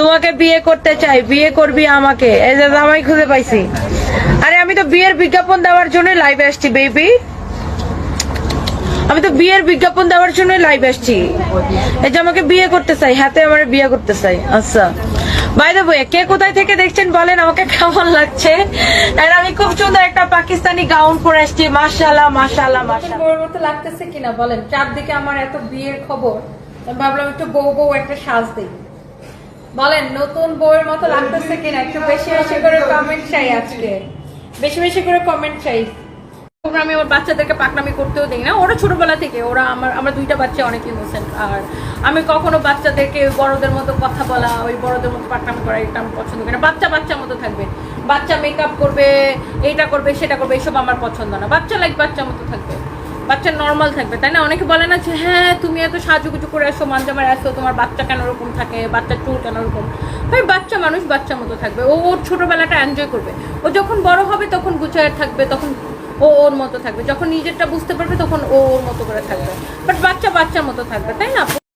তোমাকে বিয়ে করতে চাই, বিয়ে করবি আমাকে। এই যে জামাই খুঁজে পাইছি। আরে আমি তো বিয়ের বিজ্ঞাপন দেওয়ার জন্য লাইভে আসছি বেবি আমি তো বিয়ের বিজ্ঞাপন দেওয়ার জন্য লাইভ আসছি। এই যে আমাকে বিয়ে করতে চাই, হাতে আমার বিয়ে করতে চাই। আচ্ছা। কে কোথায় থেকে দেখছেন বলেন, আমাকে কেমন লাগছে? আর আমি খুব সুন্দর একটা পাকিস্তানি গাউন পরে আসছি, মাশাআল্লাহ মাশাআল্লাহ মাশাআল্লাহ। মতো লাগতেছে কিনা বলেন? চারদিকে আমার এত বিয়ের খবর ভাবলাম একটু বউ বউ একটা সাজ দিই। বলেন, নতুন বউয়ের মতো লাগতেছে কিনা? একটু বেশি বেশি করে কমেন্ট চাই আজকে। বেশি বেশি করে কমেন্ট চাই। আমি ওর বাচ্চাদেরকে পাকনামি করতেও দিই না। ওরা ছোটবেলা থেকে, ওরা আমার আমার দুইটা বাচ্চা অনেক ইনোসেন্ট আর আমি কখনো বাচ্চাদেরকে বড়দের মতো কথা বলা, ওই বড়দের মতো পাকনামি করা এটা আমি পছন্দ করি না। বাচ্চা বাচ্চার মতো থাকবে। বাচ্চা মেকআপ করবে এইটা করবে, সেটা করবে, এসব আমার পছন্দ না। বাচ্চা লাইক বাচ্চার মতো থাকবে। বাচ্চা নর্মাল থাকবে, তাই না? অনেকে বলে না যে হ্যাঁ তুমি এত সাজুগুজু করে আসো মানজামার আসো, তোমার বাচ্চা কেন ওরকম থাকে? বাচ্চার চুল কেন ওরকম? ভাই, বাচ্চা মানুষ বাচ্চা মতো থাকবে। ও, ওর ছোটোবেলাটা এনজয় করবে। ও যখন বড় হবে, তখন গুছায় থাকবে, তখন ও ওর মতো থাকবে। যখন নিজেরটা বুঝতে পারবে, তখন ও ওর মতো করে থাকবে। বাট বাচ্চা বাচ্চার মতো থাকবে, তাই না?